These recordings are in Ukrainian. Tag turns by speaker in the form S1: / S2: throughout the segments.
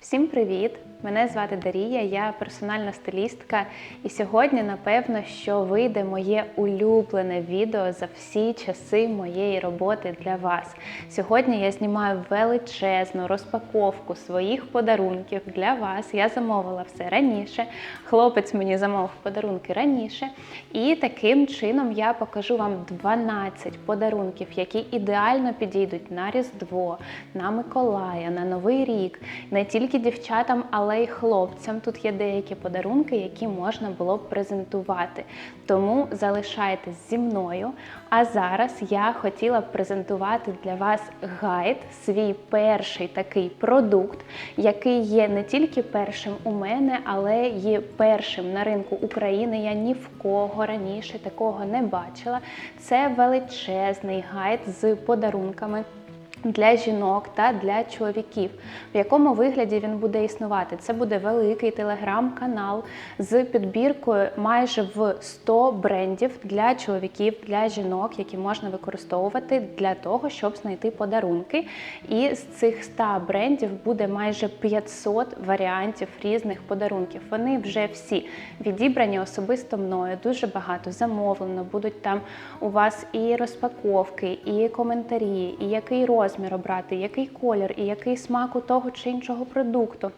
S1: Всім привіт! Мене звати Дарія, я персональна стилістка, і сьогодні, напевно, що вийде моє улюблене відео за всі часи моєї роботи для вас. Сьогодні я знімаю величезну розпаковку своїх подарунків для вас. Я замовила все раніше. Хлопець мені замовив подарунки раніше. І таким чином я покажу вам 12 подарунків, які ідеально підійдуть на Різдво, на Миколая, на Новий рік, не тільки дівчатам, але й хлопцям. Тут є деякі подарунки, які можна було б презентувати. Тому залишайтесь зі мною. А зараз я хотіла б презентувати для вас гайд, свій перший такий продукт, який є не тільки першим у мене, але є першим на ринку України. Я ні в кого раніше такого не бачила. Це величезний гайд з подарунками. Для жінок та для чоловіків, в якому вигляді він буде існувати. Це буде великий телеграм-канал з підбіркою майже в 100 брендів для чоловіків, для жінок, які можна використовувати для того, щоб знайти подарунки. І з цих 100 брендів буде майже 500 варіантів різних подарунків. Вони вже всі відібрані особисто мною. Дуже багато замовлено. Будуть там у вас і розпаковки, і коментарі, і який розмір обрати, який колір і який смак у того чи іншого продукту.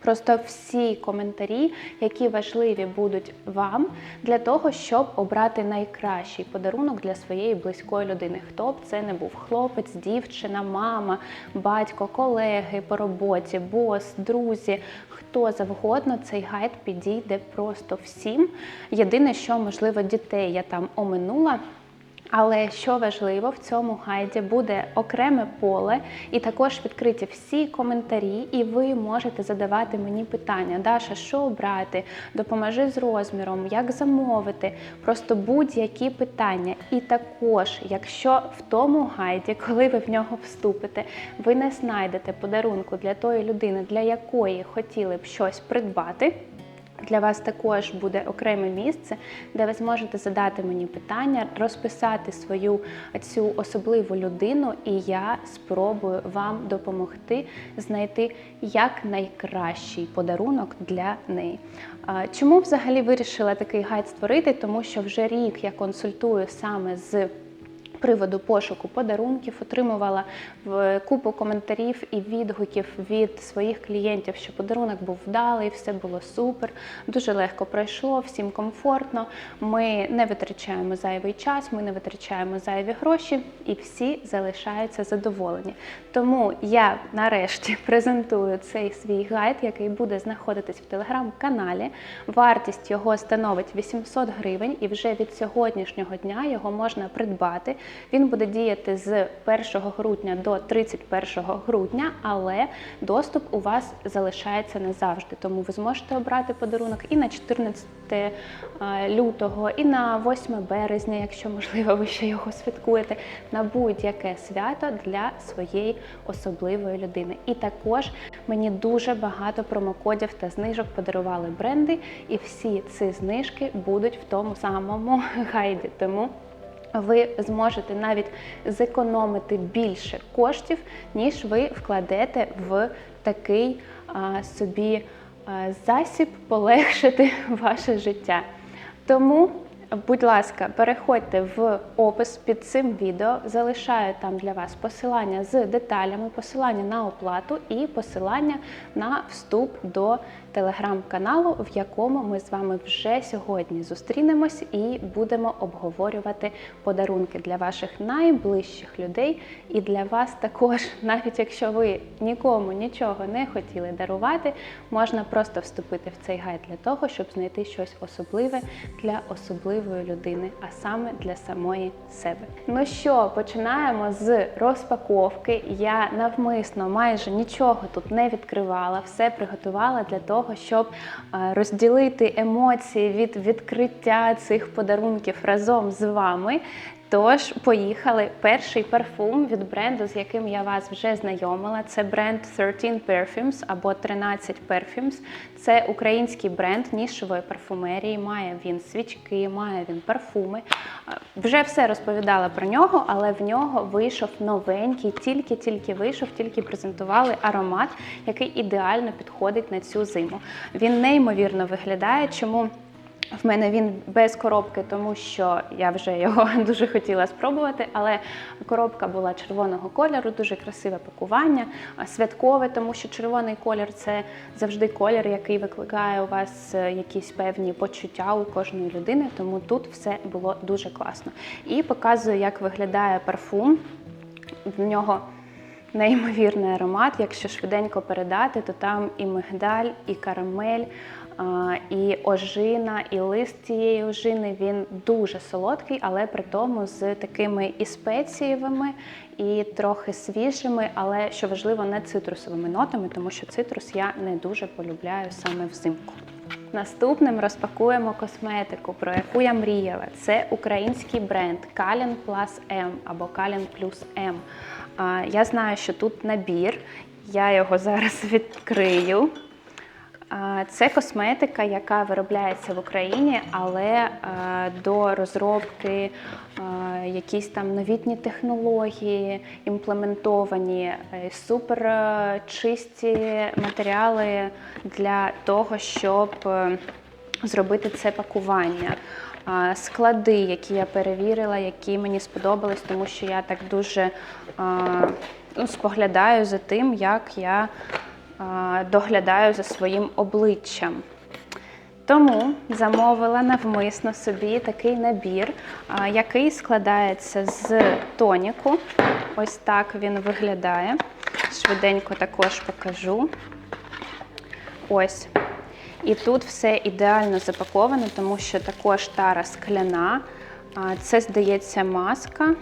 S1: Просто всі коментарі, які важливі будуть вам для того, щоб обрати найкращий подарунок для своєї близької людини. Хто б це не був хлопець, дівчина, мама, батько, колеги по роботі, бос, друзі, хто завгодно, цей гайд підійде просто всім. Єдине, що можливо дітей я там оминула. Але що важливо, в цьому гайді буде окреме поле, і також відкриті всі коментарі, і ви можете задавати мені питання. Даша, що обрати? Допоможи з розміром, як замовити, просто будь-які питання. І також, якщо в тому гайді, коли ви в нього вступите, ви не знайдете подарунку для тої людини, для якої хотіли б щось придбати. Для вас також буде окреме місце, де ви зможете задати мені питання, розписати свою цю особливу людину, і я спробую вам допомогти знайти як найкращий подарунок для неї. Чому взагалі вирішила такий гайд створити? Тому що вже рік я консультую саме з приводу пошуку подарунків, отримувала купу коментарів і відгуків від своїх клієнтів, що подарунок був вдалий, все було супер, дуже легко пройшло, всім комфортно. Ми не витрачаємо зайвий час, ми не витрачаємо зайві гроші, і всі залишаються задоволені. Тому я нарешті презентую цей свій гайд, який буде знаходитись в телеграм-каналі. Вартість його становить 800 гривень, і вже від сьогоднішнього дня його можна придбати. Він буде діяти з 1 грудня до 31 грудня, але доступ у вас залишається не завжди. Тому ви зможете обрати подарунок і на 14 лютого, і на 8 березня, якщо можливо, ви ще його святкуєте, на будь-яке свято для своєї особливої людини. І також мені дуже багато промокодів та знижок подарували бренди, і всі ці знижки будуть в тому самому гайді. Тому ви зможете навіть зекономити більше коштів, ніж ви вкладете в такий а, собі а, засіб полегшити ваше життя. Тому, будь ласка, переходьте в опис під цим відео, залишаю там для вас посилання з деталями, посилання на оплату і посилання на вступ до телеграм-каналу, в якому ми з вами вже сьогодні зустрінемось і будемо обговорювати подарунки для ваших найближчих людей. І для вас також, навіть якщо ви нікому нічого не хотіли дарувати, можна просто вступити в цей гайд для того, щоб знайти щось особливе для особливої людини, а саме для самої себе. Ну що, починаємо з розпаковки. Я навмисно майже нічого тут не відкривала, все приготувала для того того, щоб е, розділити емоції від відкриття цих подарунків разом з вами. Тож, поїхали. Перший парфум від бренду, з яким я вас вже знайомила. Це бренд 13 Perfumes або 13 Perfumes. Це український бренд нішової парфумерії. Має він свічки, має він парфуми. Е, Вже все розповідала про нього, але в нього вийшов новенький, тільки-тільки вийшов, тільки презентували аромат, який ідеально підходить на цю зиму. Він неймовірно виглядає. Чому? В мене він без коробки, тому що я вже його дуже хотіла спробувати, але коробка була червоного кольору, дуже красиве пакування, святкове, тому що червоний колір це завжди колір, який викликає у вас е, якісь певні почуття у кожної людини. Тому тут все було дуже класно. І показую, як виглядає парфум. В нього неймовірний аромат. Якщо швиденько передати, то там і мигдаль, і карамель, і ожина, і лист цієї ожини. Він дуже солодкий, але при тому з такими і спецієвими, і трохи свіжими, але що важливо, не цитрусовими нотами, тому що цитрус я не дуже полюбляю саме взимку. Наступним розпакуємо косметику, про яку я мріяла. Це український бренд Kalin Plus M або Kalin Plus M. Я знаю, що тут набір. Я його зараз відкрию. Це косметика, яка виробляється в Україні, але е, до розробки е, якісь там новітні технології імплементовані, е, супер е, чисті матеріали для того, щоб зробити це пакування. Склади, які я перевірила, які мені сподобались, тому що я так дуже ну, споглядаю за тим, як я доглядаю за своїм обличчям. Тому замовила навмисно собі такий набір, який складається з тоніку. Ось так він виглядає. Швиденько також покажу. Ось. І тут все ідеально запаковано, тому що також тара скляна. Це, здається, маска.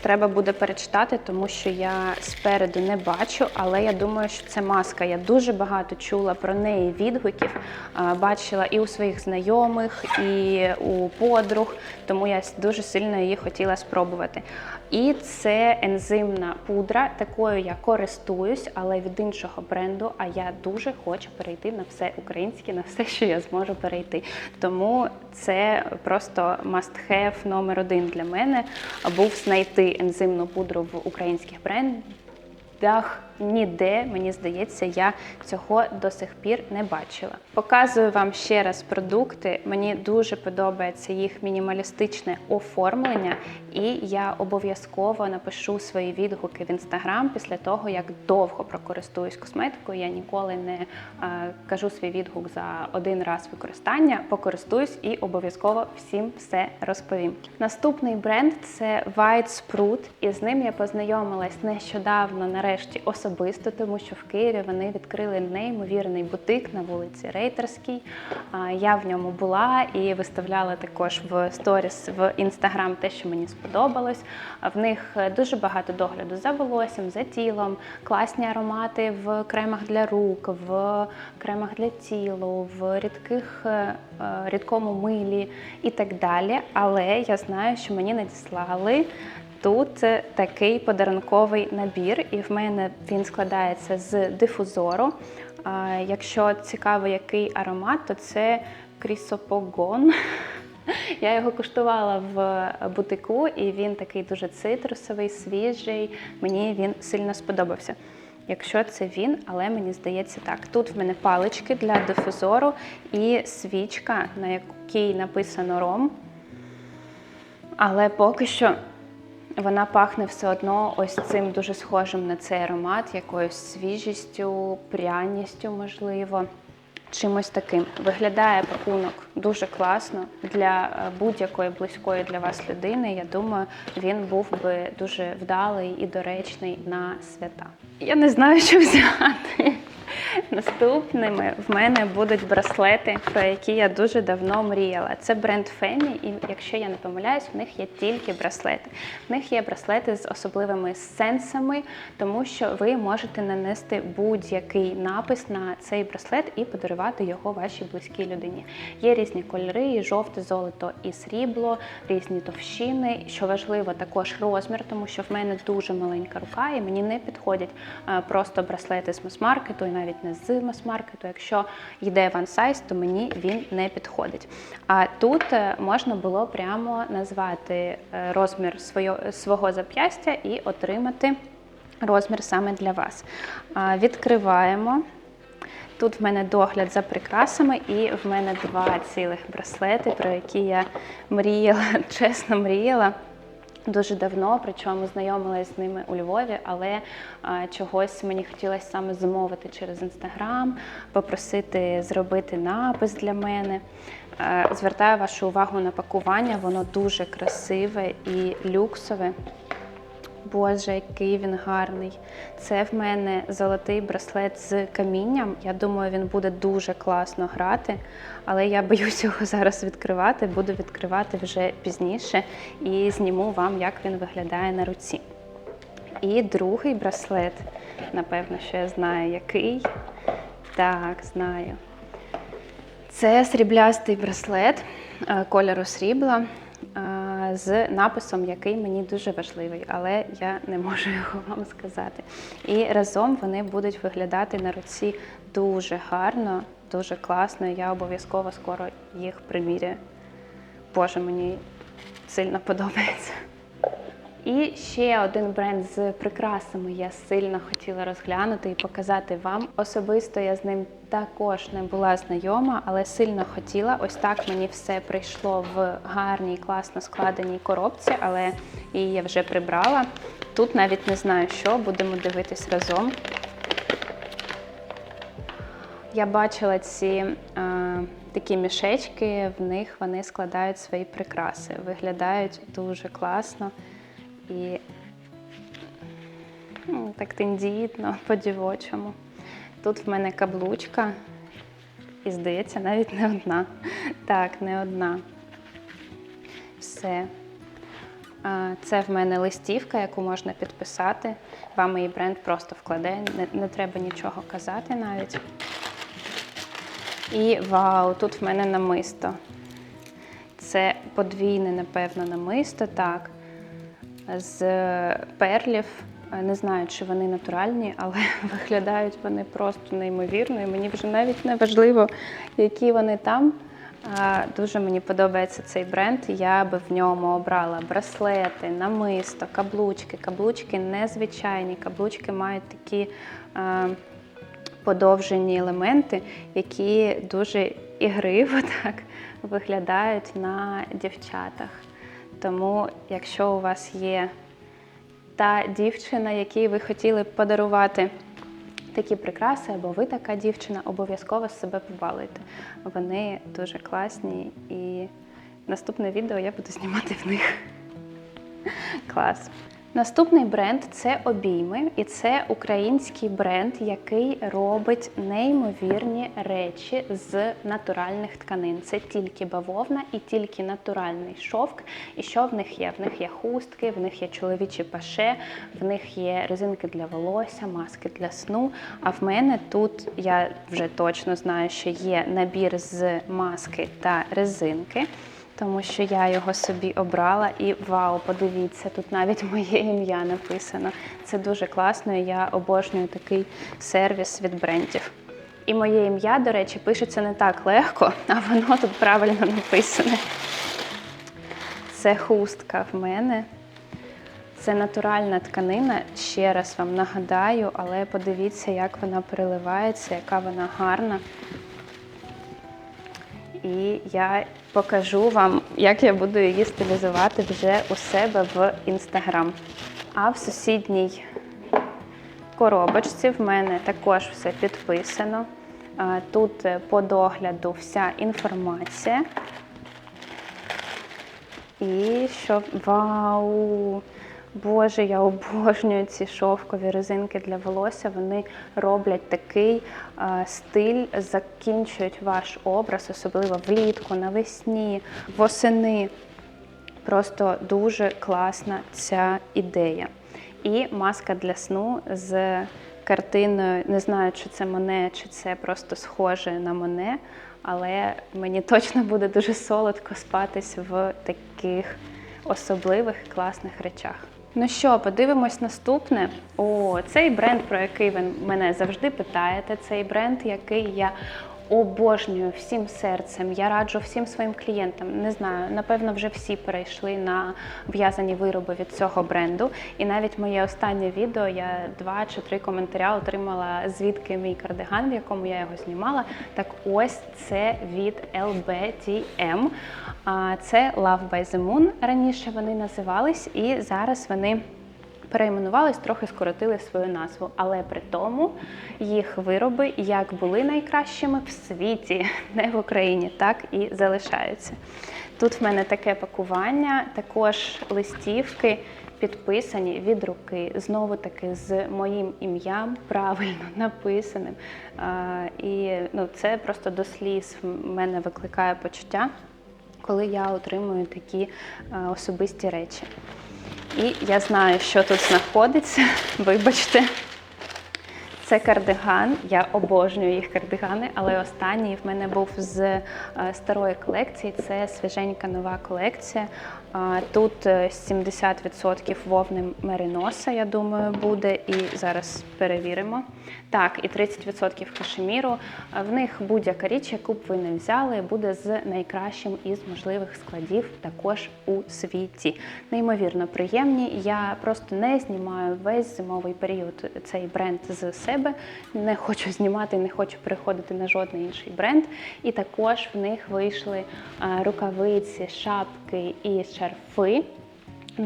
S1: Треба буде перечитати, тому що я спереду не бачу, але я думаю, що це маска. Я дуже багато чула про неї відгуків, бачила і у своїх знайомих, і у подруг, тому я дуже сильно її хотіла спробувати. І це ензимна пудра, такою я користуюсь, але від іншого бренду. А я дуже хочу перейти на все українське, на все, що я зможу перейти. Тому це просто must-have номер один для мене був знайти ензимну пудру в українських брендах. Ніде, мені здається, я цього до сих пір не бачила. Показую вам ще раз продукти. Мені дуже подобається їх мінімалістичне оформлення, і я обов'язково напишу свої відгуки в інстаграм після того, як довго прокористуюсь косметикою. Я ніколи не е, кажу свій відгук за один раз використання. Покористуюсь і обов'язково всім все розповім. Наступний бренд це White Sprout, і з ним я познайомилась нещодавно, нарешті, особисто особисто, тому що в Києві вони відкрили неймовірний бутик на вулиці Рейтерській. Я в ньому була і виставляла також в сторіс в інстаграм те, що мені сподобалось. В них дуже багато догляду за волоссям, за тілом, класні аромати в кремах для рук, в кремах для тіла, в рідких е, е, рідкому милі і так далі. Але я знаю, що мені надіслали. Тут такий подарунковий набір, і в мене він складається з дифузору. Якщо цікаво, який аромат, то це крісопогон. Я його куштувала в бутику, і він такий дуже цитрусовий, свіжий. Мені він сильно сподобався. Якщо це він, але мені здається так. Тут в мене палички для дифузору і свічка, на якій написано ром. Але поки що вона пахне все одно ось цим дуже схожим на цей аромат, якоюсь свіжістю, пряністю, можливо. Чимось таким. Виглядає пакунок дуже класно для е, будь-якої близької для вас людини. Я думаю, він був би дуже вдалий і доречний на свята. Я не знаю, що взяти. Наступними в мене будуть браслети, про які я дуже давно мріяла. Це бренд Фемі, і якщо я не помиляюсь, в них є тільки браслети. В них є браслети з особливими сенсами, тому що ви можете нанести будь-який напис на цей браслет і подарувати його вашій близькій людині. Є різні кольори, і жовте, золото і срібло, різні товщини. Що важливо, також розмір, тому що в мене дуже маленька рука, і мені не підходять е, просто браслети з мас-маркету, навіть не з мас-маркету. Якщо йде one то мені він не підходить. А тут е, можна було прямо назвати е, розмір свого зап'ястя і отримати розмір саме для вас. Відкриваємо. Тут в мене догляд за прикрасами, і в мене два цілих браслети, про які я мріяла, чесно мріяла. Дуже давно, причому знайомилася з ними у Львові, але а, чогось мені хотілося саме замовити через інстаграм, попросити зробити напис для мене. А, Звертаю вашу увагу на пакування, воно дуже красиве і люксове. Боже, який він гарний. Це в мене золотий браслет з камінням. Я думаю, він буде дуже класно грати, але я боюсь його зараз відкривати. Буду відкривати вже пізніше і зніму вам, як він виглядає на руці. І другий браслет, напевно, що я знаю, який. Так, знаю. Це сріблястий браслет е, кольору срібла з написом, який мені дуже важливий, але я не можу його вам сказати. І разом вони будуть виглядати на руці дуже гарно, дуже класно. Я обов'язково скоро їх приміряю. Боже, мені сильно подобається. І ще один бренд з прикрасами я сильно хотіла розглянути і показати вам. Особисто я з ним також не була знайома, але сильно хотіла. Ось так мені все прийшло в гарній, класно складеній коробці, але її я вже прибрала. Тут навіть не знаю, що будемо дивитись разом. Я бачила ці е, такі мішечки, в них вони складають свої прикраси. Виглядають дуже класно і ну, так тендітно, по-дівочому. Тут в мене каблучка, і здається, навіть не одна. Так, не одна. Все. Це в мене листівка, яку можна підписати. Вам її бренд просто вкладе, не, не треба нічого казати навіть. І вау, тут в мене намисто. Це подвійне, напевно, намисто, так. З перлів. Не знаю, чи вони натуральні, але виглядають вони просто неймовірно. І мені вже навіть не важливо, які вони там. Дуже мені подобається цей бренд. Я би в ньому обрала браслети, намисто, каблучки. Каблучки незвичайні. Каблучки мають такі а, подовжені елементи, які дуже ігриво так виглядають на дівчатах. Тому, якщо у вас є та дівчина, якій ви хотіли б подарувати такі прикраси, або ви така дівчина, обов'язково себе побалуйте. Вони дуже класні і наступне відео я буду знімати в них. Клас. Наступний бренд це обійми, і це український бренд, який робить неймовірні речі з натуральних тканин. Це тільки бавовна і тільки натуральний шовк. І що в них є? В них є хустки, в них є чоловічі паше, в них є резинки для волосся, маски для сну. А в мене тут я вже точно знаю, що є набір з маски та резинки тому що я його собі обрала і вау, подивіться, тут навіть моє ім'я написано. Це дуже класно, і я обожнюю такий сервіс від брендів. І моє ім'я, до речі, пишеться не так легко, а воно тут правильно написане. Це хустка в мене. Це натуральна тканина. Ще раз вам нагадаю, але подивіться, як вона переливається, яка вона гарна. І я покажу вам, як я буду її стилізувати вже у себе в інстаграм. А в сусідній коробочці в мене також все підписано. Тут е, по догляду вся інформація. І що вау! Боже, я обожнюю ці шовкові резинки для волосся. Вони роблять такий е, стиль, закінчують ваш образ, особливо влітку, навесні, восени. Просто дуже класна ця ідея. І маска для сну з картиною. Не знаю, чи це Моне, чи це просто схоже на Моне, але мені точно буде дуже солодко спатись в таких особливих класних речах. Ну що, подивимось наступне. О, цей бренд, про який ви мене завжди питаєте, цей бренд, який я обожнюю всім серцем. Я раджу всім своїм клієнтам. Не знаю, напевно, вже всі перейшли на в'язані вироби від цього бренду. І навіть моє останнє відео я два чи три коментаря отримала, звідки мій кардиган, в якому я його знімала. Так ось це від LBTM. Це Love by the Moon. Раніше вони називались, і зараз вони перейменувались, трохи скоротили свою назву. Але при тому їх вироби як були найкращими в світі, не в Україні, так і залишаються. Тут в мене таке пакування, також листівки. Підписані від руки, знову таки з моїм ім'ям правильно написаним. А, і ну, це просто до сліз в мене викликає почуття, коли я отримую такі а, особисті речі. І я знаю, що тут знаходиться. Вибачте. Це кардиган. Я обожнюю їх кардигани, але останній в мене був з е, старої колекції. Це свіженька нова колекція. Тут е, 70% вовни мериноса, я думаю, буде. І зараз перевіримо. Так, і 30% кашеміру. В них будь-яка річ, яку б ви не взяли, буде з найкращим із можливих складів також у світі. Неймовірно приємні. Я просто не знімаю весь зимовий період цей бренд з себе. Не хочу знімати, не хочу переходити на жодний інший бренд. І також в них вийшли рукавиці, шапки і шарфи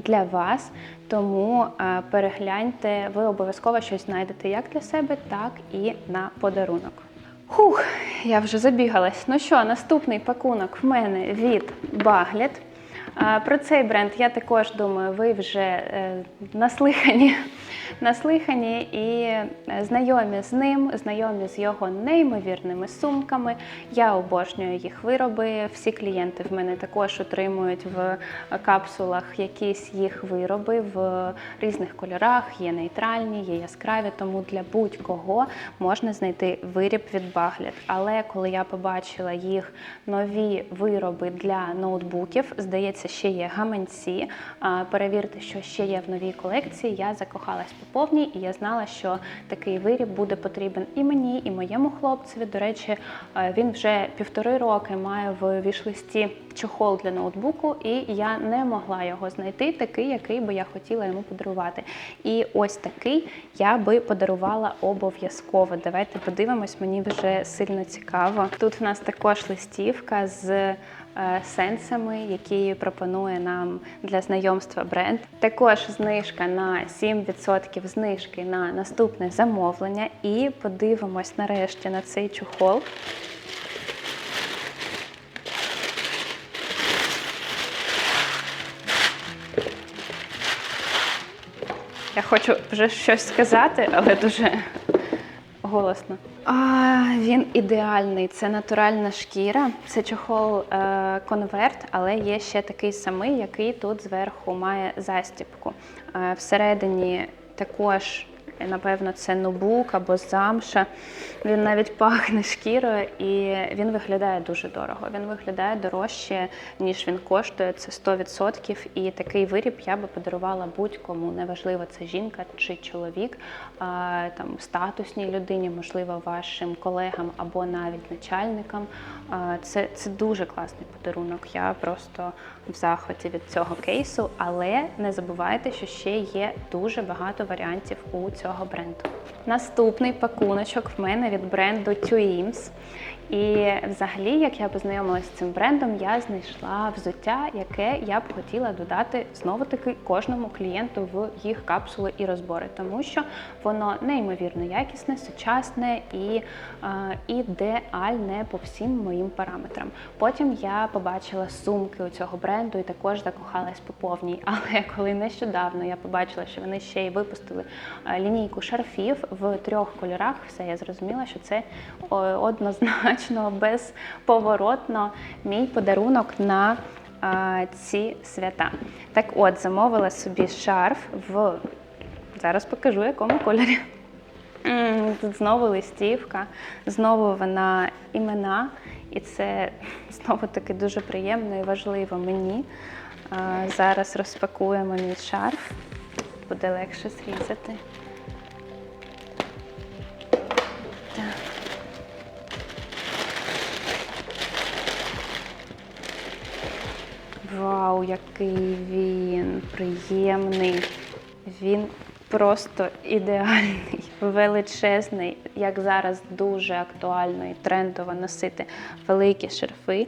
S1: для вас. Тому е, перегляньте, ви обов'язково щось знайдете як для себе, так і на подарунок. Хух, я вже забігалась. Ну що, наступний пакунок в мене від Баглет. Про цей бренд я також думаю, ви вже е, наслихані, наслихані і е, знайомі з ним, знайомі з його неймовірними сумками. Я обожнюю їх вироби. Всі клієнти в мене також отримують в капсулах якісь їх вироби в різних кольорах. Є нейтральні, є яскраві, тому для будь-кого можна знайти виріб від Баглет. Але коли я побачила їх нові вироби для ноутбуків, здається, ще є гаманці. Перевірте, що ще є в новій колекції. Я закохалась по повній, і я знала, що такий виріб буде потрібен і мені, і моєму хлопцеві. До речі, е, він вже півтори роки має в вішлисті чохол для ноутбуку, і я не могла його знайти, такий, який би я хотіла йому подарувати. І ось такий я би подарувала обов'язково. Давайте подивимось, мені вже сильно цікаво. Тут в нас також листівка з сенсами, які пропонує нам для знайомства бренд. Також знижка на 7% знижки на наступне замовлення. І подивимось нарешті на цей чохол. Я хочу вже щось сказати, але дуже голосно. А, він ідеальний. Це натуральна шкіра. Це чохол е, конверт, але є ще такий самий, який тут зверху має застіпку. Е, всередині також. Напевно, це нобук або замша. Він навіть пахне шкірою і він виглядає дуже дорого. Він виглядає дорожче, ніж він коштує. Це 100%. І такий виріб я би подарувала будь-кому. Неважливо, це жінка чи чоловік, там статусній людині, можливо, вашим колегам або навіть начальникам. Це, це дуже класний подарунок. Я просто в захваті від цього кейсу, але не забувайте, що ще є дуже багато варіантів у цього бренду. Наступний пакуночок в мене від бренду Tuims. І взагалі, як я познайомилася з цим брендом, я знайшла взуття, яке я б хотіла додати знову таки кожному клієнту в їх капсули і розбори, тому що воно неймовірно якісне, сучасне і е, ідеальне по всім моїм параметрам. Потім я побачила сумки у цього бренду і також закохалась по повній. Але коли нещодавно я побачила, що вони ще й випустили е, лінійку шарфів в трьох кольорах, все я зрозуміла, що це о, однозначно безповоротно мій подарунок на ці свята. Так от, замовила собі шарф в зараз покажу, якому кольорі. Тут знову листівка, знову вона імена, і це знову таки дуже приємно і важливо мені. Зараз розпакуємо мій шарф, буде легше зрізати. Вау, який він приємний. Він просто ідеальний, величезний, як зараз дуже актуально і трендово носити великі шарфи.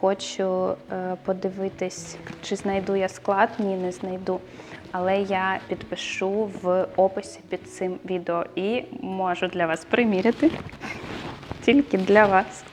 S1: Хочу е, подивитись, чи знайду я склад. Ні, не знайду. Але я підпишу в описі під цим відео і можу для вас приміряти. Тільки для вас.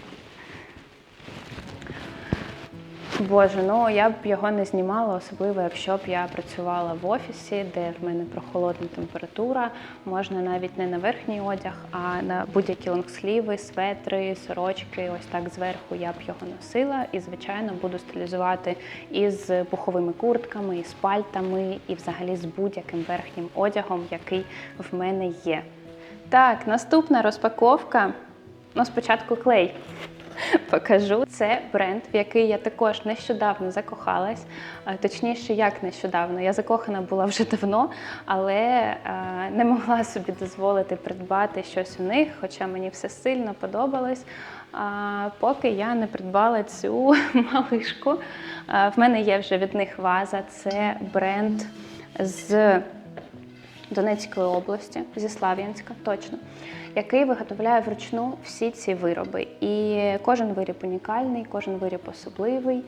S1: Боже, ну я б його не знімала, особливо якщо б я працювала в офісі, де в мене прохолодна температура. Можна навіть не на верхній одяг, а на будь-які лонгсліви, светри, сорочки. Ось так зверху я б його носила. І, звичайно, буду стилізувати із пуховими куртками, із пальтами, і взагалі з будь-яким верхнім одягом, який в мене є. Так, наступна розпаковка. Ну, спочатку клей покажу. Це бренд, в який я також нещодавно закохалась. Точніше, як нещодавно. Я закохана була вже давно, але не могла собі дозволити придбати щось у них, хоча мені все сильно подобалось. Поки я не придбала цю малишку. В мене є вже від них ваза. Це бренд з Донецької області, зі Слав'янська, точно, який виготовляє вручну всі ці вироби. І кожен виріб унікальний, кожен виріб особливий.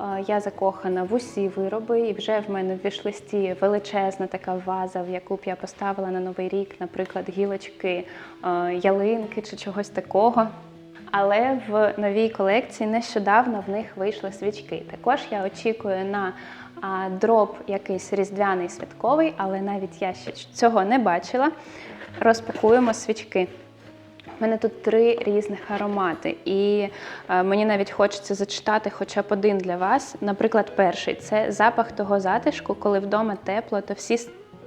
S1: Е, Я закохана в усі вироби, і вже в мене в вішлисті величезна така ваза, в яку б я поставила на новий рік, наприклад, гілочки, е, ялинки чи чогось такого. Але в новій колекції нещодавно в них вийшли свічки. Також я очікую на дроп якийсь різдвяний святковий, але навіть я ще цього не бачила. Розпакуємо свічки. У мене тут три різних аромати, і е, мені навіть хочеться зачитати хоча б один для вас. Наприклад, перший це запах того затишку, коли вдома тепло, то всі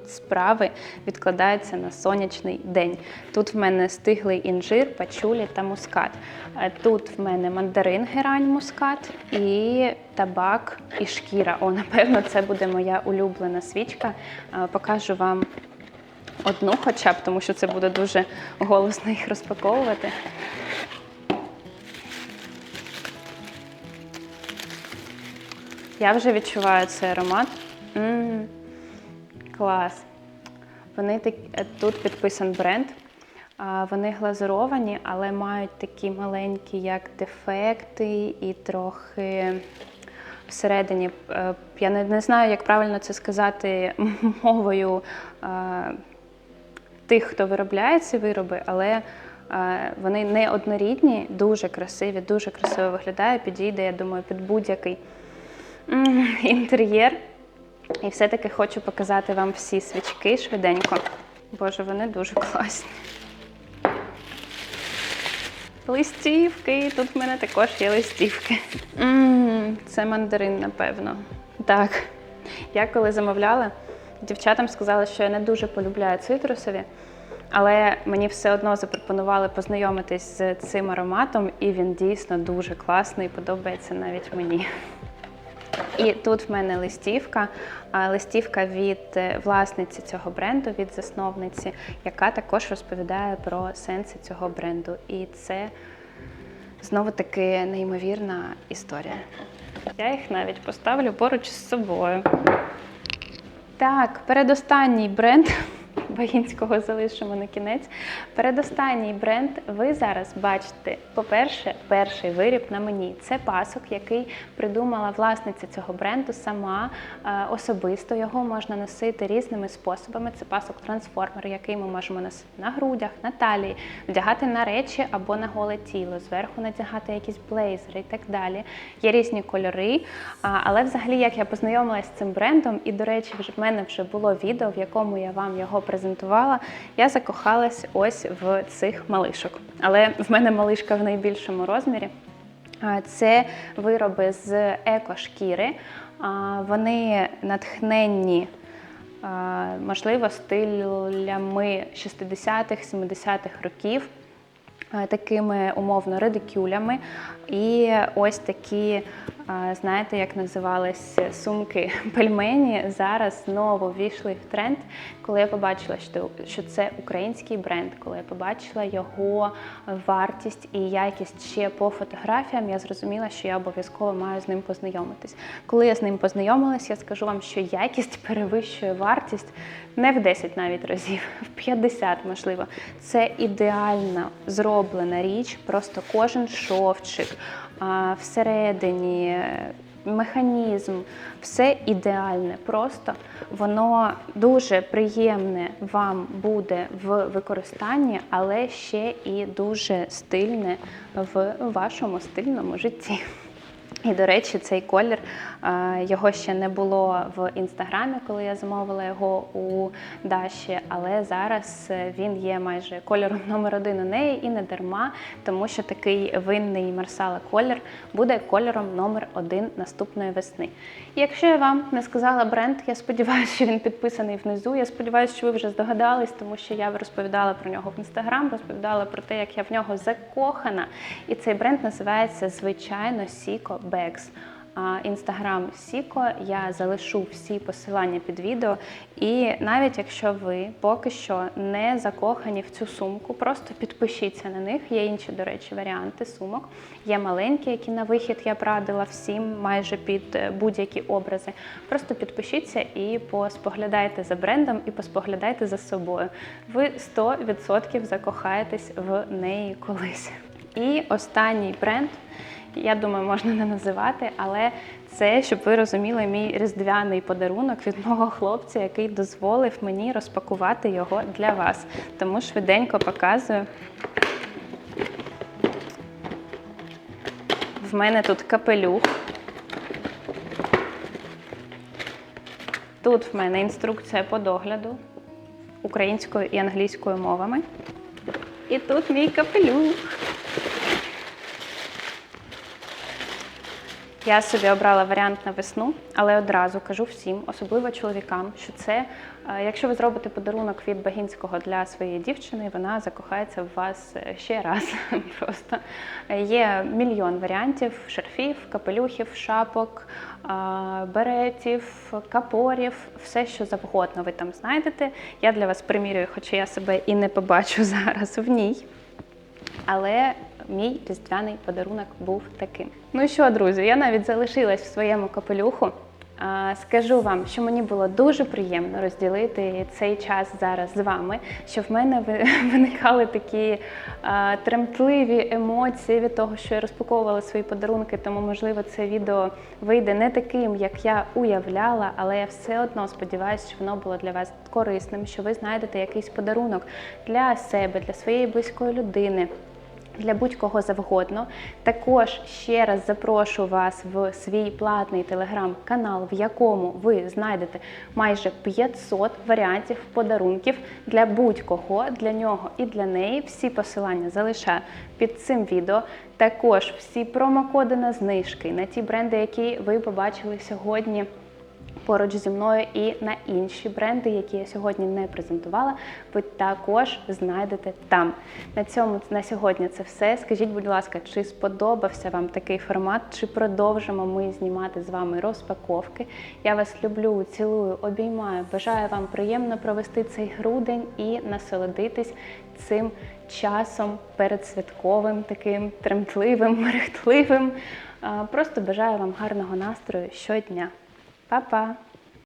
S1: справи відкладаються на сонячний день. Тут в мене стиглий інжир, пачулі та мускат. Е, Тут в мене мандарин, герань, мускат і табак і шкіра. О, напевно, це буде моя улюблена свічка. Е, Покажу вам одну хоча б, тому що це буде дуже голосно їх розпаковувати. Я вже відчуваю цей аромат. м клас. Вони так, е, тут підписан бренд. Вони глазуровані, але мають такі маленькі, як дефекти, і трохи всередині. е, Я не, знаю, як правильно це сказати мовою е, тих, хто виробляє ці вироби, але вони не однорідні, дуже красиві, дуже красиво виглядає. Підійде, я думаю, під будь-який інтер'єр. І все-таки хочу показати вам всі свічки швиденько. Боже, вони дуже класні. Листівки. Тут в мене також є листівки. М, Це мандарин, напевно. Так. Я коли замовляла, дівчатам сказали, що я не дуже полюбляю цитрусові, але мені все одно запропонували познайомитись з цим ароматом, і він дійсно дуже класний, подобається навіть мені. І тут в мене листівка, листівка від е, власниці цього бренду, від засновниці, яка також розповідає про сенси цього бренду. І це знову таки неймовірна історія. Я їх навіть поставлю поруч з собою. Так, передостанній бренд, Багінського залишимо на кінець. Передостанній бренд ви зараз бачите. По-перше, перший виріб на мені це пасок, який придумала власниця цього бренду сама е, особисто. Його можна носити різними способами. Це пасок трансформер, який ми можемо носити на грудях, на талії, вдягати на речі або на голе тіло, зверху надягати якісь блейзери і так далі. Є різні кольори. Але взагалі, як я познайомилася з цим брендом, і, до речі, в мене вже було відео, в якому я вам його презентувала. Я закохалась ось в цих малишок. Але в мене малишка в найбільшому розмірі. Це вироби з екошкіри. Вони натхненні, можливо, стилями 60-х, 70-х років такими умовно редикюлями. І ось такі, знаєте, як називались сумки пельмені, зараз знову війшли в тренд. Коли я побачила, що, це український бренд, коли я побачила його вартість і якість ще по фотографіям, я зрозуміла, що я обов'язково маю з ним познайомитись. Коли я з ним познайомилась, я скажу вам, що якість перевищує вартість не в 10 навіть разів, в 50 можливо. Це ідеально зроблена річ, просто кожен шовчик всередині. е, Механізм, все ідеальне, просто воно дуже приємне вам буде в використанні, але ще і дуже стильне в вашому стильному житті. І, до речі, цей колір е, його ще не було в інстаграмі, коли я замовила його у Даші. Але зараз е, він є майже кольором номер один у неї і не дарма, тому що такий винний марсала колір буде кольором номер один наступної весни. І якщо я вам не сказала бренд, я сподіваюся, що він підписаний внизу. Я сподіваюся, що ви вже здогадались, тому що я розповідала про нього в інстаграм, розповідала про те, як я в нього закохана. І цей бренд називається звичайно Сіко Bags. Інстаграм Сіко я залишу всі посилання під відео. І навіть якщо ви поки що не закохані в цю сумку, просто підпишіться на них. Є інші, до речі, варіанти сумок. Є маленькі, які на вихід я б радила всім майже під е, будь-які образи. Просто підпишіться і поспоглядайте за брендом, і поспоглядайте за собою. Ви 100% закохаєтесь в неї колись. І останній бренд я думаю, можна не називати, але це, щоб ви розуміли, мій різдвяний подарунок від мого хлопця, який дозволив мені розпакувати його для вас. Тому швиденько показую. В мене тут капелюх. Тут в мене інструкція по догляду українською і англійською мовами. І тут мій капелюх. Я собі обрала варіант на весну, але одразу кажу всім, особливо чоловікам, що це, е, якщо ви зробите подарунок від Багінського для своєї дівчини, вона закохається в вас е, ще раз. Просто Е, є мільйон варіантів шарфів, капелюхів, шапок, беретів, капорів, все, що завгодно ви там знайдете. Я для вас примірюю, хоча я себе і не побачу зараз в ній. Але мій різдвяний подарунок був таким. Ну що, друзі, я навіть залишилась в своєму капелюху. Скажу вам, що мені було дуже приємно розділити цей час зараз з вами, що в мене ви- виникали такі тремтливі емоції від того, що я розпаковувала свої подарунки, тому можливо це відео вийде не таким, як я уявляла, але я все одно сподіваюся, що воно було для вас корисним, що ви знайдете якийсь подарунок для себе, для своєї близької людини для будь-кого завгодно. Також ще раз запрошую вас в свій платний телеграм-канал, в якому ви знайдете майже 500 варіантів подарунків для будь-кого, для нього і для неї. Всі посилання залишаю під цим відео. Також всі промокоди на знижки на ті бренди, які ви побачили сьогодні поруч зі мною і на інші бренди, які я сьогодні не презентувала, ви також знайдете там. На цьому на сьогодні це все. Скажіть, будь ласка, чи сподобався вам такий формат? Чи продовжимо ми знімати з вами розпаковки? Я вас люблю, цілую, обіймаю. Бажаю вам приємно провести цей грудень і насолодитись цим часом передсвятковим, таким тремтливим, мерехтливим. Просто бажаю вам гарного настрою щодня. Па-па!